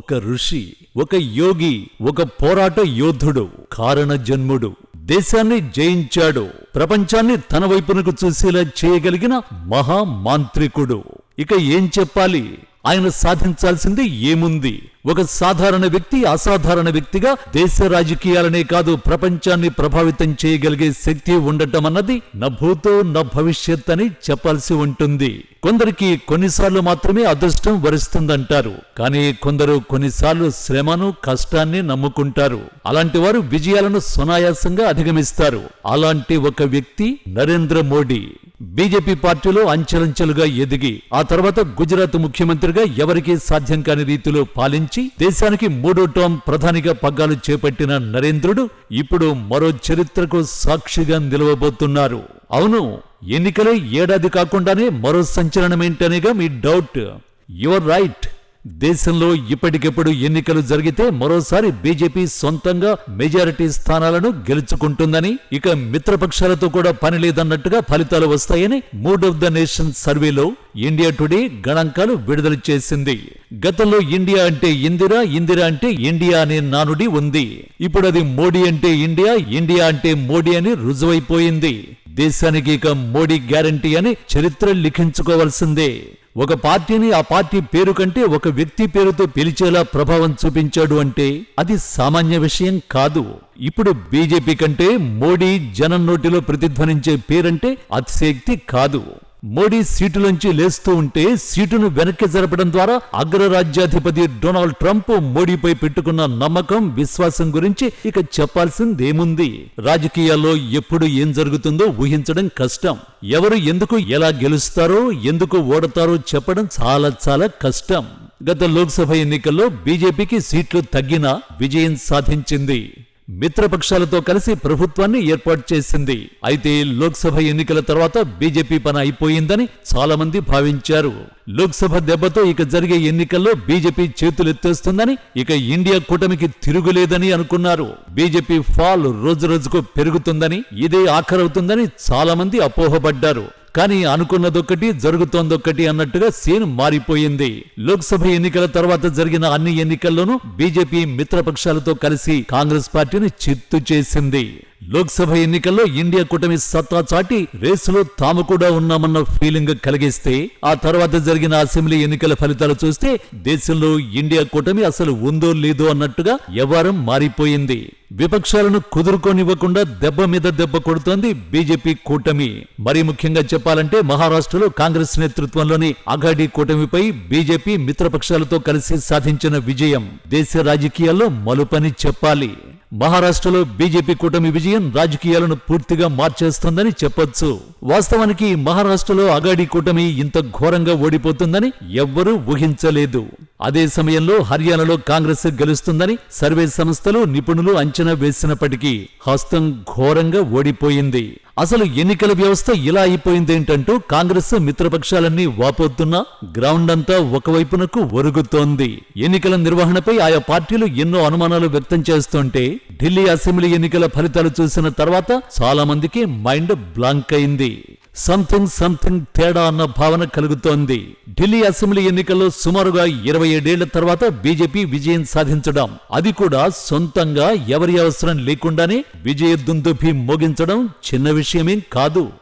ఒక ఋషి ఒక యోగి ఒక పోరాట యోధుడు కారణ జన్ముడు. దేశాన్ని జయించాడు. ప్రపంచాన్ని తన వైపునకు చూసేలా చేయగలిగిన మహా మాంత్రికుడు. ఇక ఏం చెప్పాలి? ఆయన సాధించాల్సింది ఏముంది? ఒక సాధారణ వ్యక్తి అసాధారణ వ్యక్తిగా దేశ రాజకీయాలనే కాదు ప్రపంచాన్ని ప్రభావితం చేయగలిగే శక్తి ఉండటం అన్నది నా భూతో నా భవిష్యత్ అని చెప్పాల్సి ఉంటుంది. కొందరికి కొన్నిసార్లు మాత్రమే అదృష్టం వరిస్తుందంటారు. కానీ కొందరు కొన్నిసార్లు శ్రమను కష్టాన్ని నమ్ముకుంటారు. అలాంటి వారు విజయాలను సునాయాసంగా అధిగమిస్తారు. అలాంటి ఒక వ్యక్తి నరేంద్ర మోడీ. బీజేపీ పార్టీలో అంచెలంచెలుగా ఎదిగి ఆ తర్వాత గుజరాత్ ముఖ్యమంత్రిగా ఎవరికీ సాధ్యం కాని రీతిలో పాలించి దేశానికి మూడో టర్మ్ ప్రధానిగా పగ్గాలు చేపట్టిన నరేంద్రుడు ఇప్పుడు మరో చరిత్రకు సాక్షిగా నిలవబోతున్నారు. అవును ఎన్నికలే ఏడాది కాకుండానే మరో సంచలనమేంటనేగా మీ డౌట్. Your right. దేశంలో ఇప్పటికెప్పుడు ఎన్నికలు జరిగితే మరోసారి బీజేపీ సొంతంగా మెజారిటీ స్థానాలను గెలుచుకుంటుందని ఇక మిత్రపక్షాలతో కూడా పని లేదన్నట్టుగా ఫలితాలు వస్తాయని మూడ్ ఆఫ్ ద నేషన్ సర్వేలో ఇండియా టుడే గణాంకాలు విడుదల చేసింది. గతంలో ఇండియా అంటే ఇందిరా ఇందిరా అంటే ఇండియా అనే నానుడి ఉంది. ఇప్పుడు అది మోడీ అంటే ఇండియా ఇండియా అంటే మోడీ అని రుజువైపోయింది. దేశానికి ఇక మోడీ గ్యారంటీ అని చరిత్ర లిఖించుకోవాల్సిందే. ఒక పార్టీని ఆ పార్టీ పేరు కంటే ఒక వ్యక్తి పేరుతో పిలిచేలా ప్రభావం చూపించాడు అంటే అది సామాన్య విషయం కాదు. ఇప్పుడు బీజేపీ కంటే మోడీ జనం నోటిలో ప్రతిధ్వనించే పేరంటే అతిశక్తి కాదు. మోడీ సీటులోంచి లేస్తూ ఉంటే సీటును వెనక్కి జరపడం ద్వారా అగ్రరాజ్యాధిపతి డొనాల్డ్ ట్రంప్ మోడీపై పెట్టుకున్న నమ్మకం విశ్వాసం గురించి ఇక చెప్పాల్సిందేముంది? రాజకీయాల్లో ఎప్పుడు ఏం జరుగుతుందో ఊహించడం కష్టం. ఎవరు ఎందుకు ఎలా గెలుస్తారో ఎందుకు ఓడతారో చెప్పడం చాలా చాలా కష్టం. గత లోక్సభ ఎన్నికల్లో బీజేపీకి సీట్లు తగ్గినా విజయం సాధించింది. మిత్రపక్షాలతో కలిసి ప్రభుత్వాన్ని ఏర్పాటు చేసింది. అయితే లోక్సభ ఎన్నికల తర్వాత బీజేపీ పని అయిపోయిందని చాలా మంది భావించారు. లోక్సభ దెబ్బతో ఇక జరిగే ఎన్నికల్లో బీజేపీ చేతులెత్తేస్తుందని ఇక ఇండియా కూటమికి తిరుగులేదని అనుకున్నారు. బీజేపీ ఫాల్ రోజు రోజుకు పెరుగుతుందని ఇదే ఆఖరవుతుందని చాలా మంది అపోహపడ్డారు. కానీ అనుకున్నదొక్కటి జరుగుతోందొక్కటి అన్నట్టుగా సీన్ మారిపోయింది. లోక్సభ ఎన్నికల తర్వాత జరిగిన అన్ని ఎన్నికల్లోనూ బీజేపీ మిత్రపక్షాలతో కలిసి కాంగ్రెస్ పార్టీని చిత్తు చేసింది. లోక్సభ ఎన్నికల్లో ఇండియా కూటమి సత్తా చాటి రేసులో తాము కూడా ఉన్నామన్న ఫీలింగ్ కలిగిస్తే ఆ తర్వాత జరిగిన అసెంబ్లీ ఎన్నికల ఫలితాలు చూస్తే దేశంలో ఇండియా కూటమి అసలు ఉందో లేదో అన్నట్టుగా వ్యవహారం మారిపోయింది. విపక్షాలను కుదురుకోనివ్వకుండా దెబ్బ మీద దెబ్బ కొడుతోంది బీజేపీ కూటమి. మరీ ముఖ్యంగా చెప్పాలంటే మహారాష్ట్రలో కాంగ్రెస్ నేతృత్వంలోని అఘాడీ కూటమిపై బీజేపీ మిత్రపక్షాలతో కలిసి సాధించిన విజయం. దేశ రాజకీయాల్లో మలుపని చెప్పాలి. మహారాష్ట్రలో బీజేపీ కూటమి విజయం రాజకీయాలను పూర్తిగా మార్చేస్తుందని చెప్పొచ్చు. వాస్తవానికి మహారాష్ట్రలో అగాడి కూటమి ఇంత ఘోరంగా ఓడిపోతుందని ఎవ్వరూ ఊహించలేదు. అదే సమయంలో హర్యానాలో కాంగ్రెస్ గెలుస్తుందని సర్వే సంస్థలు నిపుణులు అంచనా వేసినప్పటికీ హస్తం ఘోరంగా ఓడిపోయింది. అసలు ఎన్నికల వ్యవస్థ ఇలా అయిపోయిందేంటంటూ కాంగ్రెస్ మిత్రపక్షాలన్నీ వాపోతున్నా గ్రౌండ్ అంతా ఒకవైపునకు ఒరుగుతోంది. ఎన్నికల నిర్వహణపై ఆయా పార్టీలు ఎన్నో అనుమానాలు వ్యక్తం చేస్తుంటే ఢిల్లీ అసెంబ్లీ ఎన్నికల ఫలితాలు చూసిన తర్వాత చాలా మందికి మైండ్ బ్లాంక్ అయింది. సంథింగ్ సంథింగ్ తేడా అన్న భావన కలుగుతోంది. ఢిల్లీ అసెంబ్లీ ఎన్నికల్లో సుమారుగా ఇరవై ఏడేళ్ళ తర్వాత బీజేపీ విజయం సాధించడం. అది కూడా సొంతంగా ఎవరి అవసరం లేకుండానే విజయ దుందుభి మోగించడం చిన్న విషయమేం కాదు.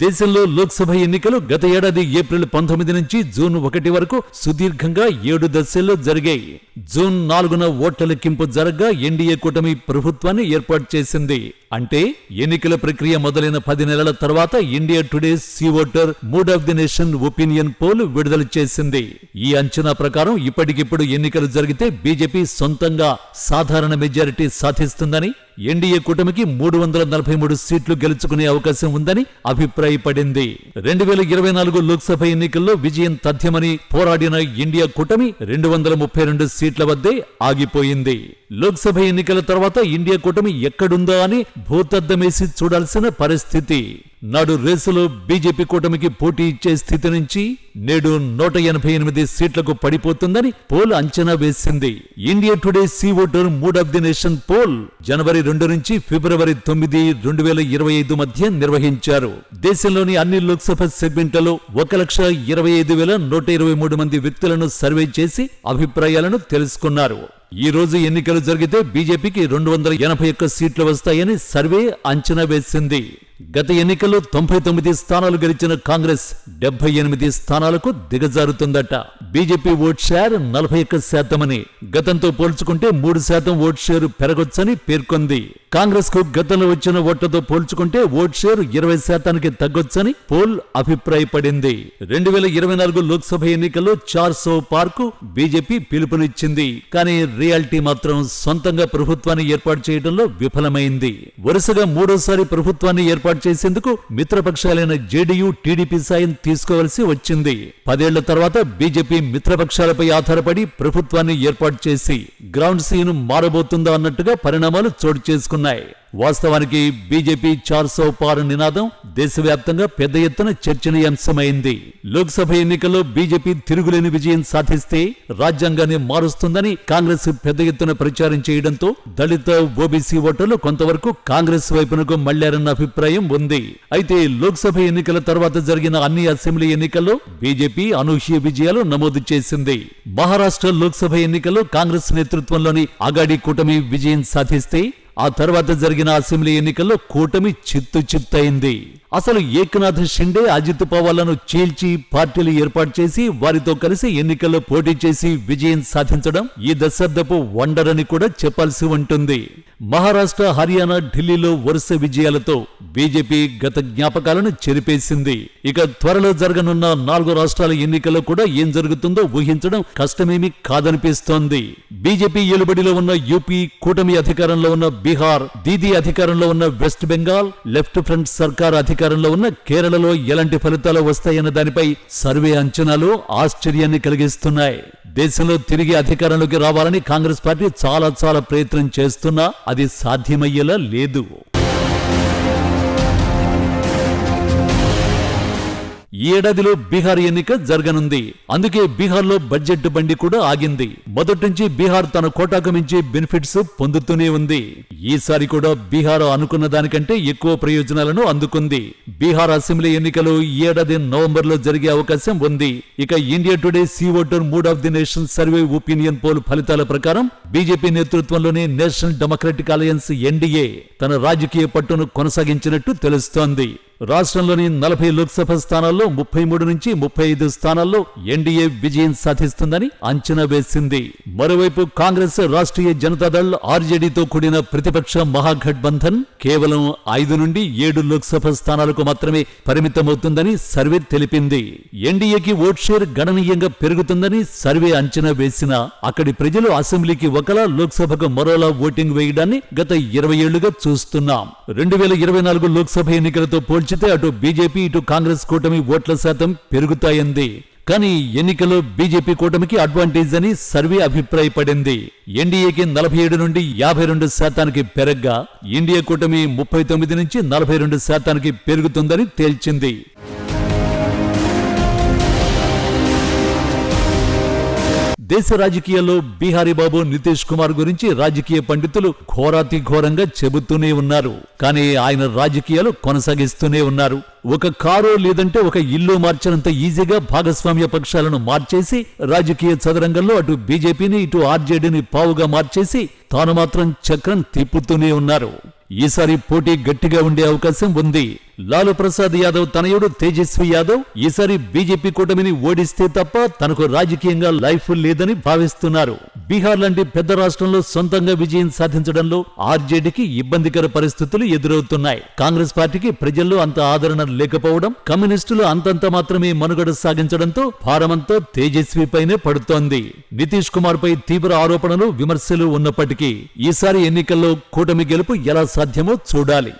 దేశంలో లోక్సభ ఎన్నికలు గత ఏడాది ఏప్రిల్ పంతొమ్మిది నుంచి జూన్ ఒకటి వరకు సుదీర్ఘంగా ఏడు దశల్లో జరిగాయి. జూన్ నాలుగున ఓట్ల లెక్కింపు జరగ్గా ఎన్డీఏ కూటమి ప్రభుత్వాన్ని ఏర్పాటు చేసింది. అంటే ఎన్నికల ప్రక్రియ మొదలైన పది నెలల తర్వాత India today C voter mood of the nation opinion poll విడుదల చేసింది. ఈ అంచనా ప్రకారం ఇప్పటికిప్పుడు ఎన్నికలు జరిగితే బీజేపీ సొంతంగా సాధారణ మెజారిటీ సాధిస్తుందని ఎన్డీఏ కూటమికి మూడు వందల నలభై మూడు సీట్లు గెలుచుకునే అవకాశం ఉందని అభిప్రాయపడింది. రెండు వేల ఇరవై నాలుగు లోక్సభ ఎన్నికల్లో విజయం తథ్యమని పోరాడిన ఇండియా కూటమి రెండు వందల ముప్పై రెండు సీట్ల వద్దే ఆగిపోయింది. లోక్సభ ఎన్నికల తర్వాత ఇండియా కూటమి ఎక్కడుందా అని భూతద్దమేసి చూడాల్సిన పరిస్థితి. నాడు రేసులో బీజేపీ కూటమికి పోటీ ఇచ్చే స్థితి నుంచి నేడు నూట ఎనభై ఎనిమిది సీట్లకు పడిపోతుందని పోల్ అంచనా వేసింది. India today C voter mood of the nation poll జనవరి రెండు నుంచి ఫిబ్రవరి తొమ్మిది రెండు వేల ఇరవై ఐదు మధ్య నిర్వహించారు. దేశంలోని అన్ని లోక్సభ సెగ్మెంట్లలో ఒక లక్ష ఇరవై ఐదు వేల నూట ఇరవై మూడు మంది వ్యక్తులను సర్వే చేసి అభిప్రాయాలను తెలుసుకున్నారు. ఈ రోజు ఎన్నికలు జరిగితే బీజేపీకి రెండు వందల ఎనభై ఒక్క సీట్లు వస్తాయని సర్వే అంచనా వేసింది. గత ఎన్నికల్లో తొంభై తొమ్మిది స్థానాలు గెలిచిన కాంగ్రెస్ డెబ్బై ఎనిమిది స్థానాలకు దిగజారుతుందట. బీజేపీ ఓట్ షేర్ నలభై ఒక్క శాతమని. గతంతో పోల్చుకుంటే మూడు శాతం ఓట్ షేరు పెరగొచ్చని పేర్కొంది. కాంగ్రెస్కు గతంలో వచ్చిన ఓట్లతో పోల్చుకుంటే ఓట్ షేర్ ఇరవై శాతానికి తగ్గొచ్చని పోల్ అభిప్రాయపడింది. రెండు వేల ఇరవై నాలుగు లోక్సభ ఎన్నికల్లో చార్ సో పార్కు బీజేపీ పిలుపునిచ్చింది. కానీ రియాలిటీ మాత్రం సొంతంగా ప్రభుత్వాన్ని ఏర్పాటు చేయడంలో విఫలమైంది. వరుసగా మూడోసారి ప్రభుత్వాన్ని ఏర్పాటు చేసేందుకు మిత్రపక్షాలైన జేడీయూ టీడీపీ సాయం తీసుకోవలసి వచ్చింది. పదేళ్ళ తర్వాత బీజేపీ మిత్రపక్షాలపై ఆధారపడి ప్రభుత్వాన్ని ఏర్పాటు చేసి గ్రౌండ్ సీన్ మారబోతుందా అన్నట్టుగా పరిణామాలు చోటు చేసుకున్నాయి. వాస్తవానికి బీజేపీ చార్సో పార్ నినాదం దేశవ్యాప్తంగా పెద్ద ఎత్తున చర్చనీయాంశమైంది. లోక్సభ ఎన్నికల్లో బీజేపీ తిరుగులేని విజయం సాధిస్తే రాజ్యాంగాన్ని మారుస్తుందని కాంగ్రెస్ పెద్ద ఎత్తున ప్రచారం చేయడంతో దళిత ఓబీసీ ఓటర్లు కొంతవరకు కాంగ్రెస్ వైపునకు మళ్ళారన్న అభిప్రాయం ఉంది. అయితే లోక్సభ ఎన్నికల తర్వాత జరిగిన అన్ని అసెంబ్లీ ఎన్నికల్లో బీజేపీ అనూహ్య విజయాలు నమోదు చేసింది. మహారాష్ట్ర లోక్సభ ఎన్నికల్లో కాంగ్రెస్ నేతృత్వంలోని అగాడి కూటమి విజయం సాధిస్తే ఆ తర్వాత జరిగిన అసెంబ్లీ ఎన్నికల్లో కూటమి చిత్తు చిత్తయింది. అసలు ఏకనాథ్ షిండే అజిత్ పవార్లను చీల్చి పార్టీలు ఏర్పాటు చేసి వారితో కలిసి ఎన్నికల్లో పోటీ చేసి విజయం సాధించడం ఈ దశాబ్దపు వండర్ అని కూడా చెప్పాల్సి ఉంటుంది. మహారాష్ట్ర హర్యానా ఢిల్లీలో వరుస విజయాలతో బీజేపీ గత జ్ఞాపకాలను చెరిపేసింది. ఇక త్వరలో జరగనున్న నాలుగు రాష్ట్రాల ఎన్నికల్లో కూడా ఏం జరుగుతుందో ఊహించడం కష్టమేమీ కాదనిపిస్తోంది. బీజేపీ ఏలుబడిలో ఉన్న యూపీ కూటమి అధికారంలో ఉన్న బీహార్ దీదీ అధికారంలో ఉన్న వెస్ట్ బెంగాల్ లెఫ్ట్ ఫ్రంట్ సర్కార్ అధికారంలో ఉన్న కేరళలో ఎలాంటి ఫలితాలు వస్తాయన్న దానిపై సర్వే అంచనాలు ఆశ్చర్యాన్ని కలిగిస్తున్నాయి. దేశంలో తిరిగి అధికారంలోకి రావాలని కాంగ్రెస్ పార్టీ చాలా చాలా ప్రయత్నం చేస్తున్నా అది సాధ్యమయ్యేలా లేదు. ఈ ఏడాదిలో బీహార్ ఎన్నిక జరగనుంది. అందుకే బీహార్లో బడ్జెట్ బండి కూడా ఆగింది. మొదటి నుంచి బీహార్ తన కోటాకు మించి బెనిఫిట్స్ పొందుతూనే ఉంది. ఈసారి కూడా బీహార్ అనుకున్న దానికంటే ఎక్కువ ప్రయోజనాలను అందుకుంది. బీహార్ అసెంబ్లీ ఎన్నికలు ఈ ఏడాది నవంబర్లో జరిగే అవకాశం ఉంది. ఇక India today C voter mood of the nation survey opinion poll ఫలితాల ప్రకారం బీజేపీ నేతృత్వంలోని నేషనల్ డెమోక్రటిక్ అలయన్స్ ఎన్డీఏ తన రాజకీయ పట్టును కొనసాగించినట్టు తెలుస్తోంది. రాష్ట్రంలోని నలభై లోక్సభ స్థానాల్లో ముప్పై మూడు నుంచి ముప్పై ఐదు స్థానాల్లో ఎన్డీఏ విజయం సాధిస్తుందని అంచనా వేసింది. మరోవైపు కాంగ్రెస్ రాష్ట్రీయ జనతాదళ్ ఆర్జేడీతో కూడిన ప్రతిపక్ష మహాగఠబంధన్ కేవలం ఐదు నుండి ఏడు లోక్సభ స్థానాలకు మాత్రమే పరిమితమవుతుందని సర్వే తెలిపింది. ఎన్డీఏకి ఓట్ షేర్ గణనీయంగా పెరుగుతుందని సర్వే అంచనా వేసినా అక్కడి ప్రజలు అసెంబ్లీకి ఒకలా లోక్సభకు మరోలా ఓటింగ్ వేయడాన్ని గత ఇరవై ఏళ్ళుగా చూస్తున్నాం. రెండు వేల ఇరవై నాలుగు లోక్సభ ఎన్నికలతో పోల్చి పోల్చితే అటు బీజేపీ ఇటు కాంగ్రెస్ కూటమి ఓట్ల శాతం పెరుగుతాయంది. కానీ ఎన్నికల్లో బీజేపీ కూటమికి అడ్వాంటేజ్ అని సర్వే అభిప్రాయపడింది. ఎన్డీఏకి నలభై ఏడు నుండి యాభై రెండు శాతానికి పెరగ్గా ఇండియా కూటమి ముప్పై తొమ్మిది నుంచి నలభై రెండు శాతానికి పెరుగుతుందని తేల్చింది. దేశ రాజకీయాల్లో బీహారీ బాబు నితీష్ కుమార్ గురించి రాజకీయ పండితులు ఘోరాతి ఘోరంగా చెబుతూనే ఉన్నారు. కానీ ఆయన రాజకీయాలు కొనసాగిస్తూనే ఉన్నారు. ఒక కారు లేదంటే ఒక ఇల్లు మార్చినంత ఈజీగా భాగస్వామ్య పక్షాలను మార్చేసి రాజకీయ చదరంగంలో అటు బీజేపీని ఇటు ఆర్జేడీని పావుగా మార్చేసి తాను మాత్రం చక్రం తిప్పుతూనే ఉన్నారు. ఈసారి పోటీ గట్టిగా ఉండే అవకాశం ఉంది. లాలూ ప్రసాద్ యాదవ్ తనయుడు తేజస్వి యాదవ్ ఈసారి బీజేపీ కూటమిని ఓడిస్తే తప్ప తనకు రాజకీయంగా లైఫ్ లేదని భావిస్తున్నారు. బీహార్ లాంటి పెద్ద రాష్ట్రంలో సొంతంగా విజయం సాధించడంలో ఆర్జేడీకి ఇబ్బందికర పరిస్థితులు ఎదురవుతున్నాయి. కాంగ్రెస్ పార్టీకి ప్రజల్లో అంత ఆదరణ లేకపోవడం కమ్యూనిస్టులు అంతంత మాత్రమే మనుగడ సాగించడంతో భారమంతా తేజస్విపైనే పడుతోంది. నితీష్ కుమార్ పై తీవ్ర ఆరోపణలు విమర్శలు ఉన్నప్పటికీ ఈసారి ఎన్నికల్లో కూటమి గెలుపు ఎలా సాధ్యమో చూడాలి.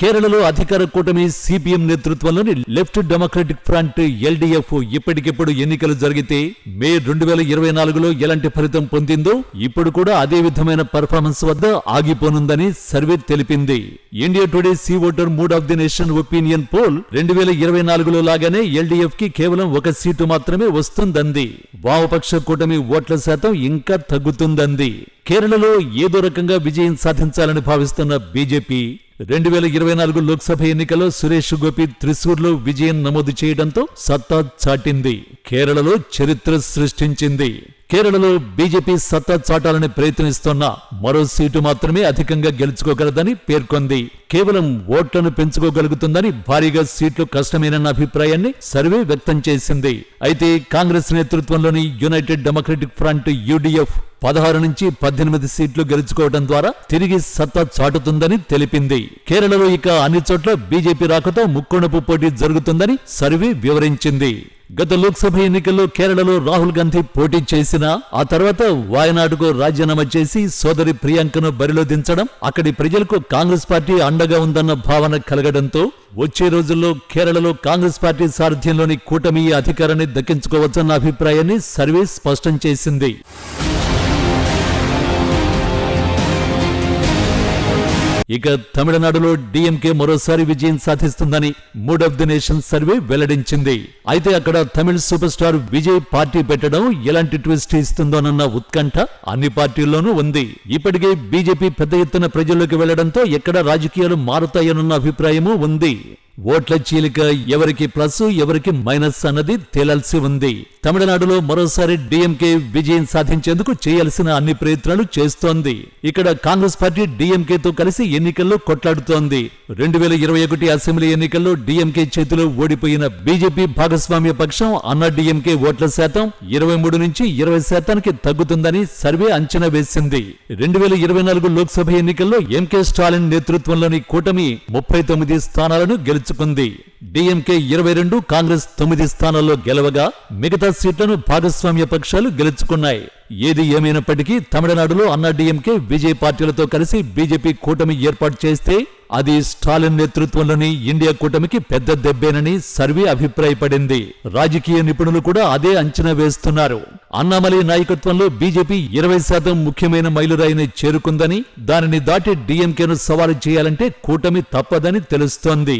కేరళలో అధికార కూటమి సిపిఎం నేతృత్వంలోని లెఫ్ట్ డెమోక్రటిక్ ఫ్రంట్ ఎల్డీఎఫ్ ఇప్పటికిప్పుడు ఎన్నికలు జరిగితే మే రెండు వేల ఇరవై నాలుగులో ఎలాంటి ఫలితం పొందిందో ఇప్పుడు కూడా అదే విధమైన పర్ఫార్మెన్స్ వద్ద ఆగిపోనుందని సర్వే తెలిపింది. India today C voter mood of the nation opinion poll రెండు వేల ఇరవై నాలుగులో లాగానే ఎల్డీఎఫ్కి కేవలం ఒక సీటు మాత్రమే వస్తుందంది. వామపక్ష కూటమి ఓట్ల శాతం ఇంకా తగ్గుతుందంది. కేరళలో ఏదో రకంగా విజయం సాధించాలని భావిస్తున్న బీజేపీ రెండు వేల ఇరవై నాలుగు లోక్సభ ఎన్నికల్లో సురేష్ గోపి త్రిశూర్లో విజయం నమోదు చేయడంతో సత్తా చాటింది. కేరళలో చరిత్ర సృష్టించింది. కేరళలో బీజేపీ సత్తా చాటాలని ప్రయత్నిస్తున్న మరో సీటు మాత్రమే అధికంగా గెలుచుకోగలదని పేర్కొంది. కేవలం ఓట్లను పెంచుకోగలుగుతుందని భారీగా సీట్లు కష్టమేనన్న అభిప్రాయాన్ని సర్వే వ్యక్తం చేసింది. అయితే కాంగ్రెస్ నేతృత్వంలోని యునైటెడ్ డెమోక్రటిక్ ఫ్రంట్ యూడీఎఫ్ పదహారు నుంచి పద్దెనిమిది సీట్లు గెలుచుకోవడం ద్వారా తిరిగి సత్తా చాటుతుందని తెలిపింది. కేరళలో ఇక అన్ని చోట్ల బీజేపీ రాకతో ముక్కొనపు పోటీ జరుగుతుందని సర్వే వివరించింది. గత లోక్సభ ఎన్నికల్లో కేరళలో రాహుల్ గాంధీ పోటీ చేసినా ఆ తర్వాత వాయనాడుకు రాజీనామా చేసి సోదరి ప్రియాంకను బరిలో దించడం అక్కడి ప్రజలకు కాంగ్రెస్ పార్టీ అండగా ఉందన్న భావన కలగడంతో వచ్చే రోజుల్లో కేరళలో కాంగ్రెస్ పార్టీ సారథ్యంలోని కూటమి అధికారాన్ని దక్కించుకోవచ్చన్న అభిప్రాయాన్ని సర్వే స్పష్టం చేసింది. ఇక తమిళనాడులో డిఎంకే మరోసారి విజయం సాధిస్తుందని mood of the nation survey వెల్లడించింది. అయితే అక్కడ తమిళ సూపర్ స్టార్ విజయ్ పార్టీ పెట్టడం ఎలాంటి ట్విస్ట్ ఇస్తుందోనన్న ఉత్కంఠ అన్ని పార్టీల్లోనూ ఉంది. ఇప్పటికే బీజేపీ పెద్ద ఎత్తున ప్రజల్లోకి వెళ్ళడంతో ఎక్కడ రాజకీయాలు మారుతాయనున్న అభిప్రాయము ఉంది. ఓట్ల చీలిక ఎవరికి ప్లస్ ఎవరికి మైనస్ అన్నది తేలాల్సి ఉంది. తమిళనాడులో మరోసారి డిఎంకే విజయం సాధించేందుకు చేయాల్సిన అన్ని ప్రయత్నాలు చేస్తోంది. ఇక్కడ కాంగ్రెస్ పార్టీ డిఎంకేతో కలిసి ఎన్నికల్లో కొట్లాడుతోంది. రెండు వేల ఇరవై ఒకటి అసెంబ్లీ ఎన్నికల్లో డిఎంకే చేతిలో ఓడిపోయిన బీజేపీ భాగస్వామ్య పక్షం అన్నా డిఎంకే ఓట్ల శాతం ఇరవై మూడు నుంచి ఇరవై శాతానికి తగ్గుతుందని సర్వే అంచనా వేసింది. రెండు వేల ఇరవై నాలుగు లోక్సభ ఎన్నికల్లో ఎంకే స్టాలిన్ నేతృత్వంలోని కూటమి ముప్పై తొమ్మిది స్థానాలను గెలుచుకుంది డిఎంకే ఇరవై రెండు కాంగ్రెస్ తొమ్మిది స్థానాల్లో గెలవగా మిగతా సీట్లను భాగస్వామ్య పక్షాలు గెలుచుకున్నాయి. ఏది ఏమైనప్పటికీ తమిళనాడులో అన్నాడీఎంకే విజయ్ పార్టీలతో కలిసి బీజేపీ కూటమి ఏర్పాటు చేస్తే అది స్టాలిన్ నేతృత్వంలోని ఇండియా కూటమికి పెద్ద దెబ్బేనని సర్వే అభిప్రాయపడింది. రాజకీయ నిపుణులు కూడా అదే అంచనా వేస్తున్నారు. అన్నామలై నాయకత్వంలో బీజేపీ ఇరవై శాతం ముఖ్యమైన మైలురాయిని చేరుకుందని దానిని దాటి డీఎంకేను సవాలు చేయాలంటే కూటమి తప్పదని తెలుస్తోంది.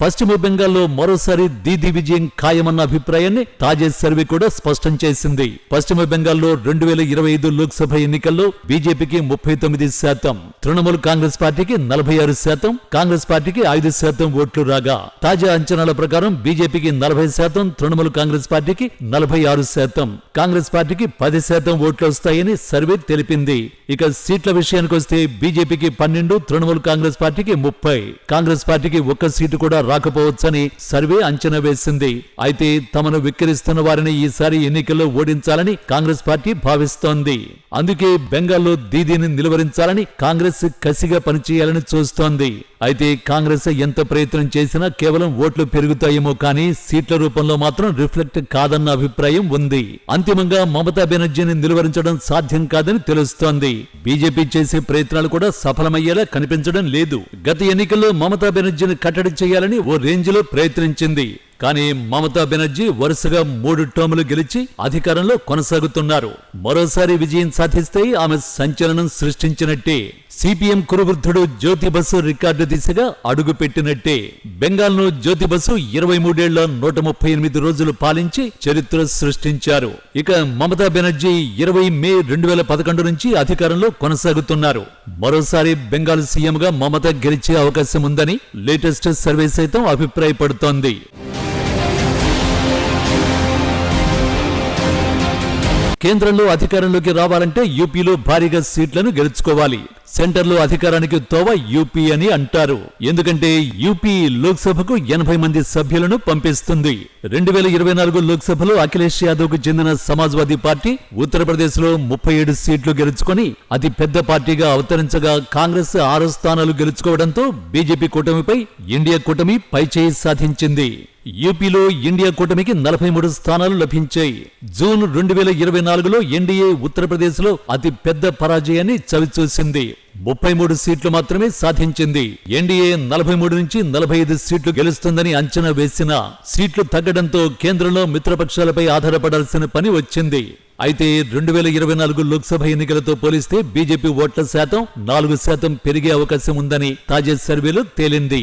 పశ్చిమ బెంగాల్లో మరోసారి దీది విజయం ఖాయమన్న అభిప్రాయాన్ని తాజా సర్వే కూడా స్పష్టం చేసింది. పశ్చిమ బెంగాల్లో రెండు వేల ఇరవై ఐదు లోక్సభ ఎన్నికల్లో బీజేపీకి ముప్పై తొమ్మిది శాతం తృణమూల్ కాంగ్రెస్ పార్టీకి నలభై ఆరు శాతం కాంగ్రెస్ పార్టీకి ఐదు శాతం ఓట్లు రాగా తాజా అంచనాల ప్రకారం బీజేపీకి నలభై శాతం తృణమూల్ కాంగ్రెస్ పార్టీకి నలభై ఆరు శాతం కాంగ్రెస్ పార్టీకి పది శాతం ఓట్లు వస్తాయని సర్వే తెలిపింది. ఇక సీట్ల విషయానికి వస్తే బీజేపీకి పన్నెండు తృణమూల్ కాంగ్రెస్ పార్టీకి ముప్పై కాంగ్రెస్ పార్టీకి ఒక్క సీటు కూడా రాకపోవచ్చని సర్వే అంచనా వేసింది. అయితే తమను విక్కిరిస్తున్న వారిని ఈసారి ఎన్నికల్లో ఓడించాలని కాంగ్రెస్ పార్టీ భావిస్తోంది. అందుకే బెంగాల్లో దీదీని నిలువరించాలని కాంగ్రెస్ కసిగా పనిచేయాలని చూస్తోంది. అయితే కాంగ్రెస్ ఎంత ప్రయత్నం చేసినా కేవలం ఓట్లు పెరుగుతాయేమో కానీ సీట్ల రూపంలో మాత్రం రిఫ్లెక్ట్ కాదన్న అభిప్రాయం ఉంది. అంతిమంగా మమతా బెనర్జీని నిలువరించడం సాధ్యం కాదని తెలుస్తోంది. బీజేపీ చేసే ప్రయత్నాలు కూడా సఫలమయ్యేలా కనిపించడం లేదు. గత ఎన్నికల్లో మమతా బెనర్జీని కట్టడి చేయాలని ఓ రేంజ్లో ప్రయత్నించింది. కానీ మమతా బెనర్జీ వరుసగా మూడు టర్ములు గెలిచి అధికారంలో కొనసాగుతున్నారు. మరోసారి విజయం సాధిస్తే ఆమె సంచలనం సృష్టించినట్టే. సిపిఎం కురువృద్ధుడు జ్యోతి రికార్డు దిశగా అడుగు పెట్టినట్టే. బెంగాల్ను జ్యోతి ఇరవై మూడేళ్ళ నూట ముప్పై ఎనిమిది రోజులు పాలించి చరిత్ర సృష్టించారు. ఇక మమతా బెనర్జీ ఇరవై మే రెండు వేల పదకొండు నుంచి అధికారంలో కొనసాగుతున్నారు. మరోసారి బెంగాల్ సీఎంగా మమత గెలిచే అవకాశం ఉందని లేటెస్ట్ సర్వే సైతం అభిప్రాయపడుతోంది. కేంద్రంలో అధికారంలోకి రావాలంటే యూపీలో భారీగా సీట్లను గెలుచుకోవాలి. సెంటర్లో అధికారానికి తోవ యూపీ అని అంటారు. ఎందుకంటే యూపీ లోక్సభకు ఎనభై మంది సభ్యులను పంపిస్తుంది. రెండు వేల ఇరవై నాలుగు లోక్సభలో అఖిలేష్ యాదవ్కు చెందిన సమాజ్వాదీ పార్టీ ఉత్తరప్రదేశ్లో ముప్పై ఏడు సీట్లు గెలుచుకొని అతి పెద్ద పార్టీగా అవతరించగా కాంగ్రెస్ ఆరు స్థానాలు గెలుచుకోవడంతో బీజేపీ కూటమిపై ఇండియా కూటమి పైచేయి సాధించింది. యూపీలో ఇండియా కూటమికి నలభై మూడు స్థానాలు లభించాయి. జూన్ రెండు వేల ఇరవై నాలుగులో ఎన్డీఏ ఉత్తరప్రదేశ్లో అతి పెద్ద పరాజయాన్ని చవిచూసింది. ముప్పై మూడు సీట్లు మాత్రమే సాధించింది. ఎన్డీఏ నలభై మూడు నుంచి నలభై ఐదు సీట్లు గెలుస్తుందని అంచనా వేసిన సీట్లు తగ్గడంతో కేంద్రంలో మిత్రపక్షాలపై ఆధారపడాల్సిన పని వచ్చింది. అయితే రెండు వేల ఇరవై నాలుగు లోక్సభ ఎన్నికలతో పోలిస్తే బీజేపీ ఓట్ల శాతం నాలుగు శాతం పెరిగే అవకాశం ఉందని తాజా సర్వేలో తేలింది.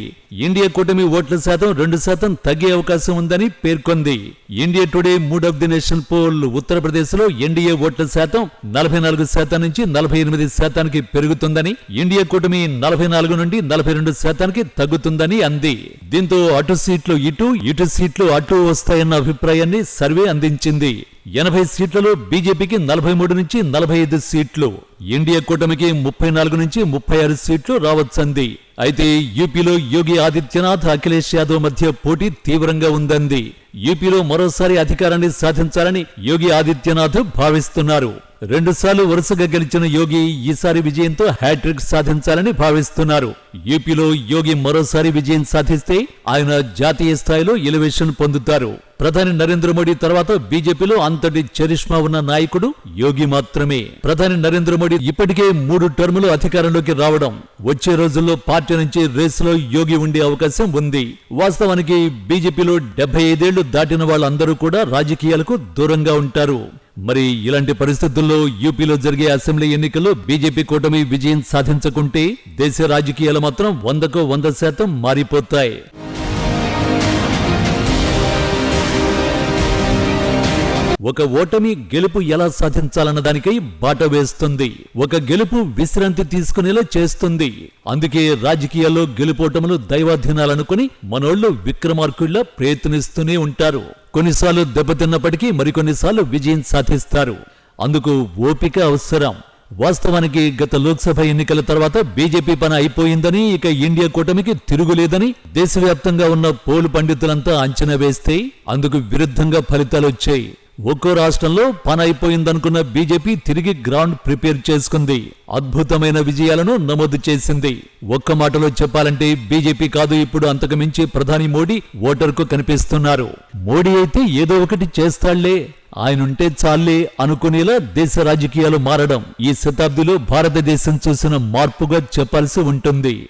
ఇండియా కూటమి ఓట్ల శాతం రెండు శాతం తగ్గే అవకాశం ఉందని పేర్కొంది. India today mood of the nation poll ఉత్తరప్రదేశ్లో ఎన్డీఏ ఓట్ల శాతం నలభై నాలుగు శాతం నుంచి నలభై ఎనిమిది శాతానికి పెరుగుతుందని ఇండియా కూటమి నలభై నాలుగు నుండి నలభై రెండు శాతానికి తగ్గుతుందని అంది. దీంతో అటు సీట్లు ఇటు ఇటు సీట్లు అటు వస్తాయన్న అభిప్రాయాన్ని సర్వే అందించింది. ఎనభై సీట్లలో బీజేపీకి నలభై మూడు నుంచి నలభై ఐదు సీట్లు. ఇండియా కూటమికి ముప్పై నాలుగు నుంచి ముప్పై ఆరు సీట్లు రావచ్చంది. అయితే యూపీలో యోగి ఆదిత్యనాథ్ అఖిలేష్ యాదవ్ మధ్య పోటీ తీవ్రంగా ఉందంది. యూపీలో మరోసారి అధికారాన్ని సాధించాలని యోగి ఆదిత్యనాథ్ భావిస్తున్నారు. రెండుసార్లు వరుసగా గెలిచిన యోగి ఈసారి విజయంతో హ్యాట్రిక్ సాధించాలని భావిస్తున్నారు. యూపీలో యోగి మరోసారి విజయం సాధిస్తే ఆయన జాతీయ స్థాయిలో ఎలివేషన్ పొందుతారు. ప్రధాని నరేంద్ర మోడీ తర్వాత బీజేపీలో అంతటి చరిష్మా ఉన్న నాయకుడు యోగి మాత్రమే. ప్రధాని నరేంద్ర మోడీ ఇప్పటికే మూడు టర్ములు అధికారంలోకి రావడం వచ్చే రోజుల్లో పార్టీ నుంచి రేసులో యోగి ఉండే అవకాశం ఉంది. వాస్తవానికి బీజేపీలో డెబ్బై ఐదేళ్ళు దాటిన వాళ్ళందరూ కూడా రాజకీయాలకు దూరంగా ఉంటారు. మరి ఇలాంటి పరిస్థితుల్లో యూపీలో జరిగే అసెంబ్లీ ఎన్నికల్లో బీజేపీ కూటమి విజయం సాధించకుంటే దేశ రాజకీయాలు మాత్రం వందకు వంద శాతం మారిపోతాయి. ఒక ఓటమి గెలుపు ఎలా సాధించాలన్న దానికై బాట వేస్తుంది. ఒక గెలుపు విశ్రాంతి తీసుకునేలా చేస్తుంది. అందుకే రాజకీయాల్లో గెలుపోటములు దైవాధీనాలనుకుని మనోళ్ళు విక్రమార్కుల్లా ప్రయత్నిస్తూనే ఉంటారు. కొన్నిసార్లు దెబ్బతిన్నప్పటికీ మరికొన్నిసార్లు విజయం సాధిస్తారు. అందుకు ఓపిక అవసరం. వాస్తవానికి గత లోక్సభ ఎన్నికల తర్వాత బీజేపీ పని అయిపోయిందని ఇక ఇండియా కూటమికి తిరుగులేదని దేశవ్యాప్తంగా ఉన్న పోలు పండితులంతా అంచనా వేస్తే అందుకు విరుద్ధంగా ఫలితాలు వచ్చాయి ఒక్కో రాష్ట్రంలో పని అయిపోయిందనుకున్న బీజేపీ తిరిగి గ్రౌండ్ ప్రిపేర్ చేసుకుంది. అద్భుతమైన విజయాలను నమోదు చేసింది. ఒక్క మాటలో చెప్పాలంటే బీజేపీ కాదు ఇప్పుడు అంతకుమించి ప్రధాని మోడీ ఓటర్కు కనిపిస్తున్నారు. మోడీ అయితే ఏదో ఒకటి చేస్తాళ్ళే. ఆయనుంటే చాలే అనుకునేలా దేశ రాజకీయాలు మారడం. ఈ శతాబ్దిలో భారతదేశం చూసిన మార్పుగా చెప్పాల్సి ఉంటుంది.